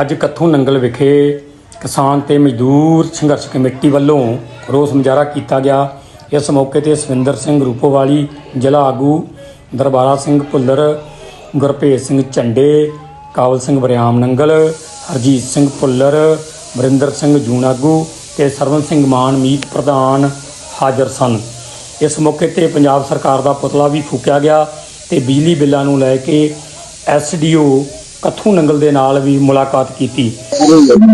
ਅੱਜ ਕੱਥੂ ਨੰਗਲ ਵਿਖੇ ਕਿਸਾਨ ਤੇ ਮਜ਼ਦੂਰ ਸੰਘਰਸ਼ ਕਮੇਟੀ ਵੱਲੋਂ ਰੋਸ ਮੁਜ਼ਾਹਰਾ ਕੀਤਾ ਗਿਆ। ਇਸ ਮੌਕੇ ਤੇ ਸਵਿੰਦਰ ਸਿੰਘ ਰੂਪੋਵਾਲੀ, ਜ਼ਿਲ੍ਹਾ ਆਗੂ ਦਰਬਾਰਾ ਸਿੰਘ ਭੁੱਲਰ, ਗੁਰਭੇਜ ਸਿੰਘ ਝੰਡੇ ਕਾਬਲ ਸਿੰਘ ਬਰਿਆਮ ਨੰਗਲ, ਹਰਜੀਤ ਸਿੰਘ ਭੁੱਲਰ, ਵਰਿੰਦਰ ਸਿੰਘ ਜੂਨ ਆਗੂ ਤੇ ਸਰਵਨ ਸਿੰਘ ਮਾਨ ਮੀਤ ਪ੍ਰਧਾਨ ਹਾਜ਼ਰ ਸਨ। ਇਸ ਮੌਕੇ ਤੇ ਪੰਜਾਬ ਸਰਕਾਰ ਦਾ ਪੁਤਲਾ ਵੀ ਫੂਕਿਆ ਗਿਆ ਤੇ ਬਿਜਲੀ ਬਿੱਲਾਂ ਨੂੰ ਲੈ ਕੇ ਐਸਡੀਓ ਕੱਥੂ ਨੰਗਲ ਦੇ ਨਾਲ ਵੀ ਮੁਲਾਕਾਤ ਕੀਤੀ।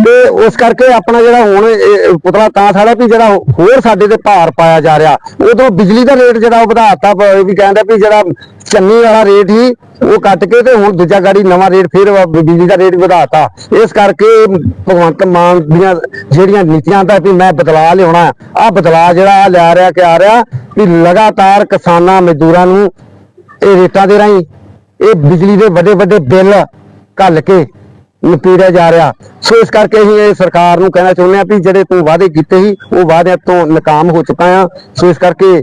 ਤੇ ਉਸ ਕਰਕੇ ਆਪਣਾ ਜਿਹੜਾ ਹੁਣ ਇਹ ਪੁਤਲਾ ਤਾਂ ਸਾਡਾ ਵੀ ਜਿਹੜਾ ਹੋਰ ਸਾਡੇ ਤੇ ਭਾਰ ਪਾਇਆ ਜਾ ਰਿਹਾ। ਉਦੋਂ ਬਿਜਲੀ ਦਾ ਰੇਟ ਜਿਹੜਾ ਉਹ ਵਧਾਤਾ ਵੀ ਕਹਿੰਦਾ ਵੀ ਜਿਹੜਾ ਚੰਨੀ ਵਾਲਾ ਰੇਟ ਹੀ ਉਹ ਕੱਟ ਕੇ ਤੇ ਹੁਣ ਦੂਜਾ ਗਾੜੀ ਨਵਾਂ ਰੇਟ ਫਿਰ ਬਿਜਲੀ ਦਾ ਰੇਟ ਵਧਾਤਾ। ਇਸ ਕਰਕੇ ਭਗਵੰਤ ਮਾਨ ਦੀਆਂ ਜਿਹੜੀਆਂ ਨੀਤੀਆਂ ਦਾ ਵੀ ਮੈਂ ਬਦਲਾਅ ਲਿਆਉਣਾ ਆ ਬਦਲਾਅ ਜਿਹੜਾ ਲਿਆ ਰਿਹਾ ਕਿ ਆ ਰਿਹਾ ਵੀ ਲਗਾਤਾਰ ਕਿਸਾਨਾਂ ਮਜ਼ਦੂਰਾਂ ਨੂੰ ਇਹ ਰੇਟਾਂ ਦੇ ਰਾਹੀਂ ਇਹ ਬਿਜਲੀ ਦੇ ਵੱਡੇ ਵੱਡੇ ਬਿੱਲ ਘੱਲ ਕੇ ਨਪੀੜਿਆ ਜਾ ਰਿਹਾ। ਸੋ ਇਸ ਕਰਕੇ ਅਸੀਂ ਇਹ ਸਰਕਾਰ ਨੂੰ ਕਹਿਣਾ ਚਾਹੁੰਦੇ ਆ ਵੀ ਜਿਹੜੇ ਤੂੰ ਵਾਅਦੇ ਕੀਤੇ ਸੀ, ਉਹ ਵਾਅਦਿਆਂ ਤੋਂ ਨਾਕਾਮ ਹੋ ਚੁੱਕਾ ਆ ਸੋ ਇਸ ਕਰਕੇ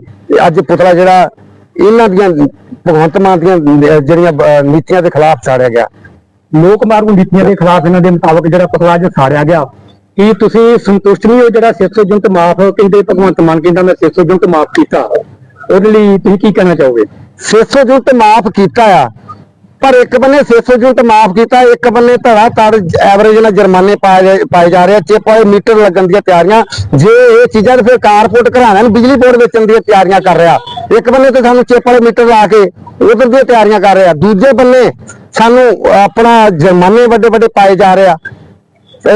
ਅੱਜ ਪੁਤਲਾ ਜਿਹੜਾ ਇਹਨਾਂ ਦੀਆਂ ਭਗਵੰਤ ਮਾਨ ਦੀਆਂ ਜਿਹੜੀਆਂ ਨੀਤੀਆਂ ਦੇ ਖਿਲਾਫ ਸਾੜਿਆ ਗਿਆ। ਲੋਕ ਮਾਰੂ ਨੀਤੀਆਂ ਦੇ ਖਿਲਾਫ ਇਹਨਾਂ ਦੇ ਮੁਤਾਬਕ ਜਿਹੜਾ ਪੁਤਲਾ ਅੱਜ ਸਾੜਿਆ ਗਿਆ। ਕੀ ਤੁਸੀਂ ਸੰਤੁਸ਼ਟ ਨਹੀਂ ਹੋ ਜਿਹੜਾ 600 ਯੂਨਿਟ ਮਾਫ ਕਹਿੰਦੇ, ਭਗਵੰਤ ਮਾਨ ਕਹਿੰਦਾ, ਮੈਂ 600 ਯੂਨਿਟ ਮਾਫ ਕੀਤਾ ਉਹਦੇ ਲਈ ਤੁਸੀਂ ਕੀ ਕਹਿਣਾ ਚਾਹੋਗੇ? 600 ਯੂਨਿਟ ਮਾਫ ਕੀਤਾ ਆ। ਪਰ ਇੱਕ ਬੰਨੇ 600 ਯੂਨਿਟ ਮਾਫ ਕੀਤਾ ਇੱਕ ਬੰਨੇ ਧੜਾ ਧੜ ਐਵਰੇਜ ਨਾਲ ਜੁਰਮਾਨੇ ਪਾਏ ਜਾ- ਰਹੇ ਚਿਪ ਵਾਲੇ ਮੀਟਰ ਲੱਗਣ ਦੀਆਂ ਤਿਆਰੀਆਂ। ਜੇ ਇਹ ਚੀਜ਼ਾਂ ਫਿਰ ਕਾਰਪੋਰਟ ਘਰਾਣਿਆਂ ਨੂੰ ਬਿਜਲੀ ਬੋਰਡ ਵੇਚਣ ਦੀਆਂ ਤਿਆਰੀਆਂ ਕਰ ਰਿਹਾ। ਇੱਕ ਬੰਨੇ ਤੇ ਸਾਨੂੰ ਚਿਪ ਵਾਲੇ ਮੀਟਰ ਲਾ ਕੇ ਉਧਰ ਦੀਆਂ ਤਿਆਰੀਆਂ ਕਰ ਰਿਹਾ। ਦੂਜੇ ਬੰਨੇ ਸਾਨੂੰ ਆਪਣਾ ਜੁਰਮਾਨੇ ਵੱਡੇ ਵੱਡੇ ਪਾਏ ਜਾ ਰਹੇ ਆ।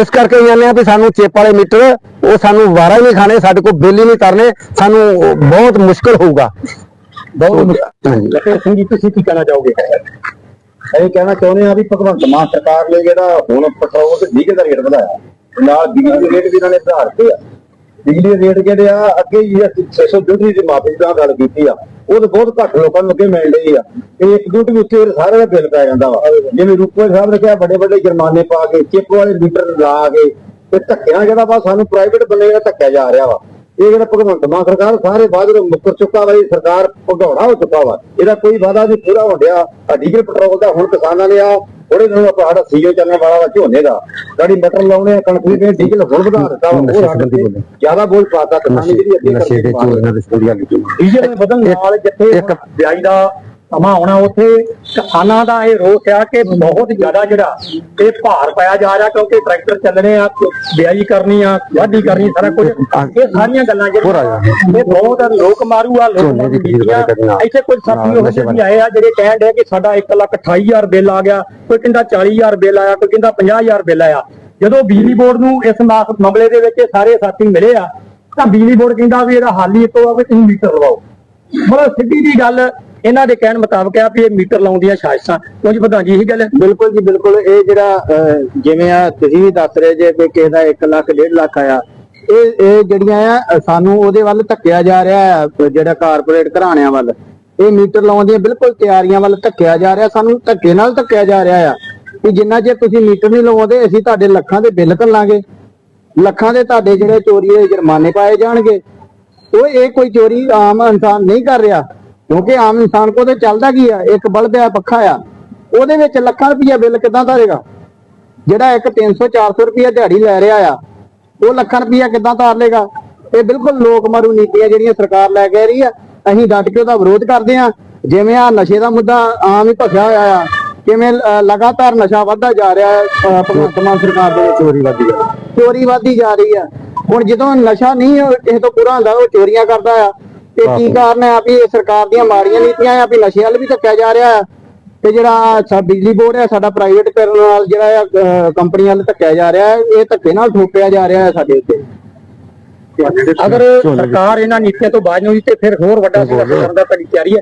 ਇਸ ਕਰਕੇ ਕਹਿੰਦੇ ਆ ਵੀ ਸਾਨੂੰ ਚਿਪ ਵਾਲੇ ਮੀਟਰ ਉਹ ਸਾਨੂੰ ਵਾਰਾ ਹੀ ਨਹੀਂ ਖਾਣੇ ਸਾਡੇ ਕੋਲ ਬਿੱਲ ਹੀ ਨਹੀਂ ਕਰਨੇ ਸਾਨੂੰ ਬਹੁਤ ਮੁਸ਼ਕਲ ਹੋਊਗਾ। ਬਹੁਤ ਹਾਂਜੀ। ਲਖੇ ਸਿੰਘ ਜੀ ਤੁਸੀਂ ਕੀ ਕਹਿਣਾ ਚਾਹੋਗੇ? ਅਸੀਂ ਕਹਿਣਾ ਚਾਹੁੰਦੇ ਹਾਂ ਵੀ ਭਗਵੰਤ ਮਾਨ ਸਰਕਾਰ ਨੇ ਜਿਹੜਾ ਹੁਣ ਪੈਟਰੋਲ ਤੇ ਡੀਜ਼ਲ ਦਾ ਰੇਟ ਵਧਾਇਆ, ਨਾਲ ਬਿਜਲੀ ਦੇ ਰੇਟ ਵੀ ਇਹਨਾਂ ਨੇ ਵਧਾ ਦਿੱਤੇ ਆ। ਬਿਜਲੀ ਦੇ ਰੇਟ ਜਿਹੜੇ ਆ, ਅੱਗੇ ਹੀ ਅਸੀਂ 600 ਯੂਨਿਟ ਦੀ ਮਾਫੀ ਦਾ ਗੱਲ ਕੀਤੀ ਆ। ਉਹ ਤਾਂ ਬਹੁਤ ਘੱਟ ਲੋਕਾਂ ਨੂੰ ਅੱਗੇ ਮਿਲ ਰਹੀ ਆ। ਤੇ ਇੱਕ ਯੂਨਿਟ ਵੀ ਉੱਤੇ ਸਾਰੇ ਦਾ ਬਿੱਲ ਪੈ ਜਾਂਦਾ ਵਾ। ਜਿਵੇਂ ਰੂਪੇ ਸਾਹਿਬ ਨੇ ਕਿਹਾ ਵੱਡੇ ਵੱਡੇ ਜੁਰਮਾਨੇ ਪਾ ਕੇ, ਚਿੱਪ ਵਾਲੇ ਮੀਟਰ ਲਾ ਕੇ, ਤੇ ਧੱਕਿਆਂ ਜਿਹੜਾ ਵਾ, ਸਾਨੂੰ ਪ੍ਰਾਈਵੇਟ ਬੰਦੇ ਜਿਹੜਾ ਧੱਕਿਆ ਜਾ ਰਿਹਾ ਵਾ। ਇਹ ਜਿਹੜਾ ਭਗਵੰਤ ਮਾਨ ਸਰਕਾਰ ਸਾਰੇ ਨੂੰ ਮੁੱਕਰ ਚੁੱਕਾ ਵਾ ਇਹ ਸਰਕਾਰ ਭਗੌੜਾ ਹੋ ਚੁੱਕਾ ਵਾ। ਇਹਦਾ ਕੋਈ ਵਾਅਦਾ ਨਹੀਂ ਪੂਰਾ ਹੋ ਰਿਹਾ ਆ ਡੀਜ਼ਲ ਪੈਟਰੋਲ ਦਾ ਹੁਣ ਕਿਸਾਨਾਂ ਨੇ ਆ ਥੋੜੇ ਦਿਨ ਆਪਾਂ ਸਾਡਾ ਸੀਓ ਚੱਲਣ ਵਾਲਾ ਵਾ ਝੋਨੇ ਦਾ। ਗਾੜੀ ਮਟਰ ਲਾਉਣੇ ਆ ਕਣਕ ਵੀ ਡੀਜ਼ਲ ਹੁਣ ਵਧਾ ਦਿੱਤਾ ਵਾ ਉਹ ਸਾਡੇ ਤੇ ਜ਼ਿਆਦਾ ਬੋਝ ਪਾਤਾ ਕਿਸਾਨੀ ਜਿਹੜੀ ਅੱਗੇ ਦੇ ਦੇ ਲਿਖੀ ਡੀਜ਼ਲ ਦੇ ਵਧਣ ਨਾਲ ਜਿੱਥੇ ਵਿਆਜ ਦਾ ਸਮਾਂ ਆਉਣਾ ਉੱਥੇ ਕਿਸਾਨਾਂ ਦਾ ਇਹ ਰੋਸ ਆ ਕਿ ਬਹੁਤ ਜ਼ਿਆਦਾ ਜਿਹੜਾ ਇਹ ਭਾਰ ਪਾਇਆ ਜਾ ਰਿਹਾ ਕਿਉਂਕਿ ਟਰੈਕਟਰ ਚੱਲਣੇ ਆ ਵਿਆਜੀ ਕਰਨੀ ਆ ਵਾਢੀ ਕਰਨੀ ਸਾਰਾ ਕੁਝ। ਇਹ ਸਾਰੀਆਂ ਗੱਲਾਂ ਜਿਹੜੀਆਂ ਇਹ ਬਹੁਤ ਲੋਕ ਮਾਰੂ ਆ ਲੋਕ ਦੀ। ਇੱਥੇ ਕੁਝ ਸਾਥੀ ਉਹ ਵੀ ਆਏ ਆ ਜਿਹੜੇ ਕਹਿਣ ਦੇ ਕਿ ਸਾਡਾ 1 ਲੱਖ 28000 ਬਿੱਲ ਆ ਗਿਆ ਕੋਈ ਕਹਿੰਦਾ 40000 ਬਿੱਲ ਆਇਆ ਕੋਈ ਕਹਿੰਦਾ 50000 ਬਿੱਲ ਆਇਆ। ਜਦੋਂ ਬਿਜਲੀ ਬੋਰਡ ਨੂੰ ਇਸ ਮਾਮਲੇ ਦੇ ਵਿੱਚ ਸਾਰੇ ਸਾਥੀ ਮਿਲੇ ਆ ਤਾਂ ਬਿਜਲੀ ਬੋਰਡ ਕਹਿੰਦਾ ਵੀ ਇਹਦਾ ਹੱਲ ਹੀ ਇੱਕੋ ਆ ਵੀ ਤੁਸੀਂ ਮੀਟਰ ਲਵਾਓ। ਮਤਲਬ ਸਿੱਧੀ ਜੀ ਗੱਲ ਇਹਨਾਂ ਦੇ ਕਹਿਣ ਮੁਤਾਬਕ ਆ ਵੀ ਇਹ ਮੀਟਰ ਲਾਉਣ ਦੀਆਂ ਸਾਜ਼ਿਸ਼ਾਂ ਕੁਝ ਪ੍ਰਧਾਨ ਜੀ ਇਹੀ ਗੱਲ ਹੈ। ਬਿਲਕੁਲ ਜੀ, ਬਿਲਕੁਲ। ਇਹ ਜਿਹੜਾ ਜਿਵੇਂ ਆ ਤੁਸੀਂ ਵੀ ਦੱਸ ਰਹੇ ਜੇ ਕਿ ਕਿਸੇ ਦਾ 1 ਲੱਖ 1.5 ਲੱਖ ਆਇਆ। ਇਹ ਇਹ ਜਿਹੜੀਆਂ ਆ, ਸਾਨੂੰ ਉਹਦੇ ਵੱਲ ਧੱਕਿਆ ਜਾ ਰਿਹਾ ਹੈ ਜਿਹੜਾ ਕਾਰਪੋਰੇਟ ਘਰਾਣਿਆਂ ਵੱਲ। ਇਹ ਮੀਟਰ ਲਾਉਣ ਦੀਆਂ ਬਿਲਕੁਲ ਤਿਆਰੀਆਂ ਵੱਲ ਧੱਕਿਆ ਜਾ ਰਿਹਾ। ਸਾਨੂੰ ਧੱਕੇ ਨਾਲ ਧੱਕਿਆ ਜਾ ਰਿਹਾ ਆ ਕਿ ਜਿੰਨਾ ਚਿਰ ਤੁਸੀਂ ਮੀਟਰ ਨਹੀਂ ਲਵਾਉਂਦੇ ਅਸੀਂ ਤੁਹਾਡੇ ਲੱਖਾਂ ਦੇ ਬਿੱਲ ਘੱਲਾਂਗੇ ਲੱਖਾਂ ਦੇ ਤੁਹਾਡੇ ਜਿਹੜੇ ਚੋਰੀ ਦੇ ਜੁਰਮਾਨੇ ਪਾਏ ਜਾਣਗੇ। ਉਹ ਇਹ ਕੋਈ ਚੋਰੀ ਆਮ ਇਨਸਾਨ ਨਹੀਂ ਕਰ ਰਿਹਾ। ਕਿਉਂਕਿ ਆਮ ਇਨਸਾਨ ਕੋਲ ਤੇ ਚੱਲਦਾ ਕੀ ਆ? ਇੱਕ ਬਲਬ ਆ ਪੱਖਾ ਆ। ਉਹਦੇ ਵਿੱਚ ਲੱਖਾਂ ਰੁਪਈਆ ਬਿੱਲ ਕਿੱਦਾਂ ਧਾਰੇਗਾ ਜਿਹੜਾ ਇੱਕ 300 400 ਰੁਪਈਆ ਦਿਹਾੜੀ ਲੈ ਰਿਹਾ ਆ ਉਹ ਲੱਖਾਂ ਰੁਪਈਆ ਕਿੱਦਾਂ ਧਾਰ ਲੇਗਾ ਇਹ ਬਿਲਕੁਲ ਲੋਕ ਮਾਰੂ ਨੀਤੀਆਂ ਜਿਹੜੀਆਂ ਸਰਕਾਰ ਲੈ ਕੇ ਆ ਰਹੀ ਆ ਅਸੀਂ ਡਟ ਕੇ ਉਹਦਾ ਵਿਰੋਧ ਕਰਦੇ ਆ। ਜਿਵੇਂ ਆ ਨਸ਼ੇ ਦਾ ਮੁੱਦਾ ਆਮ ਹੀ ਭਖਿਆ ਹੋਇਆ ਆ ਕਿਵੇਂ ਲਗਾਤਾਰ ਨਸ਼ਾ ਵੱਧਦਾ ਜਾ ਰਿਹਾ ਹੈ ਅ, ਭਗਵੰਤ ਮਾਨ ਸਰਕਾਰ ਦੇ ਵਿੱਚ ਚੋਰੀ ਵੱਧਦੀ ਆ। ਚੋਰੀ ਵੱਧਦੀ ਜਾ ਰਹੀ ਆ। ਹੁਣ ਜਦੋਂ ਨਸ਼ਾ ਨਹੀਂ ਕਿਸੇ ਤੋਂ ਪੂਰਾ ਹੁੰਦਾ ਉਹ ਚੋਰੀਆਂ ਕਰਦਾ ਆ। ਤੇ ਕੀ ਕਾਰਨ ਹੈ ਵੀ ਇਹ ਸਰਕਾਰ ਦੀਆਂ ਮਾੜੀਆਂ ਨੀਤੀਆਂ ਆ ਵੀ ਨਸ਼ੇ ਵੱਲ ਵੀ ਧੱਕਿਆ ਜਾ ਰਿਹਾ ਤੇ ਜਿਹੜਾ ਸਾ ਬਿਜਲੀ ਬੋਰਡ ਹੈ ਸਾਡਾ ਪ੍ਰਾਈਵੇਟ ਕਰਨ ਨਾਲ ਜਿਹੜਾ ਆ ਕੰਪਨੀ ਵੱਲ ਧੱਕਿਆ ਜਾ ਰਿਹਾ ਹੈ ਇਹ ਧੱਕੇ ਨਾਲ ਠੋਕਿਆ ਜਾ ਰਿਹਾ ਹੈ ਸਾਡੇ ਉੱਤੇ। ਅਗਰ ਸਰਕਾਰ ਇਹਨਾਂ ਨੀਤੀਆਂ ਤੋਂ ਬਾਜ ਨਹੀਂ ਤੇ ਫਿਰ ਹੋਰ ਵੱਡਾ ਸੰਘਰਸ਼ ਕਰਨ ਦਾ ਤੁਹਾਡੀ ਤਿਆਰੀ ਹੈ।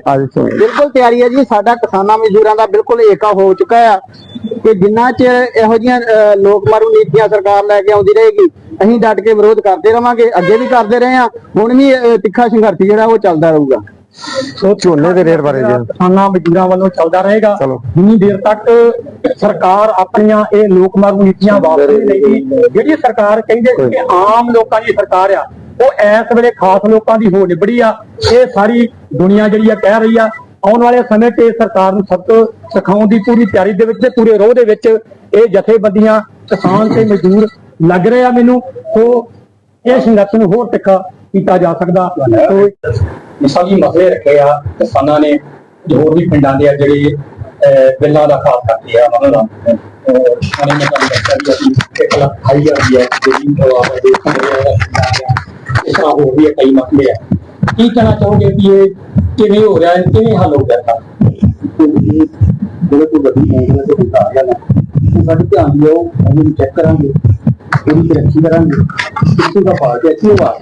ਬਿਲਕੁਲ ਤਿਆਰੀ ਹੈ ਜੀ ਸਾਡਾ ਕਿਸਾਨਾਂ ਮਜ਼ਦੂਰਾਂ ਦਾ ਬਿਲਕੁਲ ਏਕਾ ਹੋ ਚੁੱਕਾ ਆ ਕਿ ਜਿੰਨਾ ਚਿਰ ਇਹੋ ਜਿਹੀਆਂ ਅ, ਲੋਕ ਮਾਰੂ ਨੀਤੀਆਂ ਸਰਕਾਰ ਲੈ ਕੇ ਆਉਂਦੀ ਰਹੇਗੀ ਅਸੀਂ ਡਟ ਕੇ ਵਿਰੋਧ ਕਰਦੇ ਰਵਾਂਗੇ ਅੱਗੇ ਵੀ ਕਰਦੇ ਰਹੇ ਆ ਹੁਣ ਵੀ ਤਿੱਖਾ ਸੰਘਰਸ਼ ਜਿਹੜਾ ਉਹ ਚੱਲਦਾ ਰਹੂਗਾ ਸੋ ਝੋਨੇ ਦੇ ਰੇਟ ਬਾਰੇ ਜੀ। ਕਿਸਾਨਾਂ ਮਜ਼ਦੂਰਾਂ ਵੱਲੋਂ ਚੱਲਦਾ ਰਹੇਗਾ। ਜਿੰਨੀ ਦੇਰ ਤੱਕ ਸਰਕਾਰ ਆਪਣੀਆਂ ਇਹ ਲੋਕ ਮਾਰੂ ਨੀਤੀਆਂ ਵਾਪਸ ਨਹੀਂ ਲਏਗੀ ਜਿਹੜੀ ਸਰਕਾਰ ਕਹਿੰਦੇ ਕਿ ਆਮ ਲੋਕਾਂ ਦੀ ਸਰਕਾਰ ਆ ਉਹ ਇਸ ਵੇਲੇ ਖਾਸ ਲੋਕਾਂ ਦੀ ਹੋ ਨਿਬੜੀ ਆ ਇਹ ਸਾਰੀ ਦੁਨੀਆ ਜਿਹੜੀ ਆ ਕਹਿ ਰਹੀ ਆ ਆਉਣ ਵਾਲੇ ਸਮੇਂ ਤੇ ਸਰਕਾਰ ਨੂੰ ਸਭ ਤੋਂ ਸਿਖਾਉਣ ਦੀ ਪੂਰੀ ਤਿਆਰੀ ਦੇ ਵਿੱਚ ਤੇ ਪੂਰੇ ਰੋਹ ਦੇ ਵਿੱਚ ਇਹ ਜਥੇਬੰਦੀਆਂ ਕਿਸਾਨ ਤੇ ਮਜ਼ਦੂਰ ਲੱਗ ਰਹੇ ਮੈਨੂੰ। ਸੋ ਇਹ ਸੰਘਰਸ਼ ਨੂੰ ਹੋਰ ਤਿੱਖਾ ਕੀਤਾ ਜਾ ਸਕਦਾ। ਸੋ ਮਿਸਾਲੀ ਮਸਲੇ ਰੱਖੇ ਆ। ਕਿਸਾਨਾਂ ਨੇ ਹੋਰ ਵੀ ਪਿੰਡਾਂ ਦੇ ਆ ਜਿਹੜੇ ਬਿੱਲਾਂ ਦਾ ਖਾਸ ਕਰਦੇ ਆ ਉਹਨਾਂ ਦਾ ਅਹ, ਉਹਨਾਂ ਨੇ ਦੱਸਿਆ ਵੀ ਅਸੀਂ ਇੱਕ ਲੱਖ ਅਠਾਈ ਹਜ਼ਾਰ ਹੈ ਜਿਹੜੀ ਜਵਾਬ ਦੇ ਇਸ ਤਰ੍ਹਾਂ ਹੋਰ ਵੀ ਕਈ ਮਸਲੇ ਆ। ਕੀ ਕਹਿਣਾ ਚਾਹੋਗੇ ਵੀ ਇਹ ਕਿਵੇਂ ਹੋ ਰਿਹਾ ਹੈ ਕਿਵੇਂ ਹੱਲ ਹੋ ਗਿਆ ਜਿਹੜੇ ਕੋਈ ਵੱਡੀ ਮੋਟਰ ਤੇ ਕੋਈ ਆ ਗਿਆ ਨਾ ਉਹ ਸਾਡੇ ਧਿਆਨ ਦਿਓ ਉਹਨੂੰ ਚੈੱਕ ਕਰਾਂਗੇ ਉਹਦੀ ਤਰੱਕੀ ਕਰਾਂਗੇ ਕਿਸੇ ਦਾ ਪਾਰਟ ਅੱਛੀ ਹੋਵਾ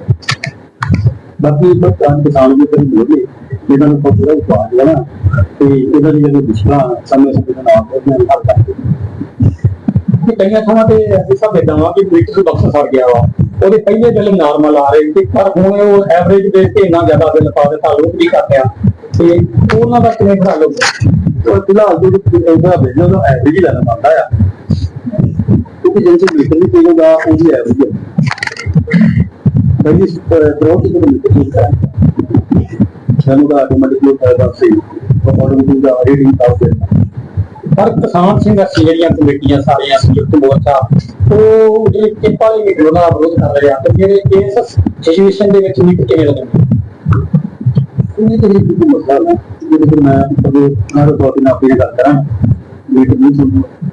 ਬਾਕੀ ਕੋਈ ਕੰਮ ਕਿਸਾਨ ਦੀ ਕੋਈ ਬੋਲੇ ਇਹਨਾਂ ਨੂੰ ਕੋਈ ਪੂਰਾ ਹੈ ਨਾ ਤੇ ਇਹਨਾਂ ਦੀ ਜਿਹੜੀ ਮੁਸ਼ਕਲਾਂ ਸਮੇਂ ਸਮੇਂ ਦੇ ਨਾਲ ਉਹਨਾਂ ਨੂੰ ਹੱਲ ਕਰਕੇ ਕਿ ਕਈਆਂ ਥਾਵਾਂ ਤੇ ਅਸੀਂ ਸਭ ਇਦਾਂ ਵਾ ਕਿ ਦਾ ਬਕਸ ਸੜ ਗਿਆ ਵਾ। ਉਹਦੇ ਪਹਿਲੇ ਬਿੱਲ ਨਾਰਮਲ ਆ ਰਹੇ ਤੇ ਪਰ ਹੁਣ ਉਹ ਐਵਰੇਜ ਦੇ ਤੇ ਇੰਨਾ ਜ਼ਿਆਦਾ ਬਿੱਲ ਪਾ ਦਿੱਤਾ, ਲੋਕ ਵੀ ਕਰਦੇ ਆ? ਤੇ ਉਹਨਾਂ ਦਾ ਕਿਵੇਂ ਬਣਾ ਲਓਗੇ ਉਹ ਫਿਲਹਾਲ ਦੇ ਵਿੱਚ ਇਹਦਾ ਬਿਜਨਸ ਦਾ ਐਵਰੇਜ ਹੀ ਲੈਣਾ ਪੈਂਦਾ ਆ। ਕਿਉਂਕਿ ਜਿੰਨ ਚ ਮੀਟਰ ਨਹੀਂ ਪੀਗਾ ਉਹਦੀ ਐਵਰੇਜ ਹੈ ਪਹਿਲੀ ਕਰੋੜ ਕਿਲੋਮੀਟਰ ਦੀ ਹੈ ਸਾਨੂੰ ਦਾ ਆਟੋਮੈਟਿਕਲੀ ਫਾਇਦਾ ਸਹੀ ਅਕੋਰਡਿੰਗ ਟੂ ਦਾ ਰੀਡਿੰਗ ਆਫ ਪਰ ਕਿਸਾਨ ਸੰਘਰਸ਼ ਜਿਹੜੀਆਂ ਕਮੇਟੀਆਂ ਸਾਰੀਆਂ ਸੰਯੁਕਤ ਮੋਰਚਾ, ਉਹ ਜਿਹੜੇ ਚਿੱਪ ਵਾਲੇ ਮੀਟਰ ਦਾ ਵਿਰੋਧ ਕਰ ਰਹੇ ਆ ਤੇ ਜਿਹੜੇ ਇਸ ਸਿਚੁਏਸ਼ਨ ਦੇ ਵਿੱਚ ਮੀਟਰ ਕਿਵੇਂ ਲੱਗਣਗੇ ਇਹ ਤੇ ਇੱਕ ਮਸਲਾ ਹੈ ਜਿਹਦੇ ਤੇ ਮੈਂ ਕਦੇ ਨਾਲ ਤੋਂ ਆਪਣੀ ਗੱਲ ਕਰਾਂ ਮੀਟਰ ਨਹੀਂ ਸੁਣਦਾ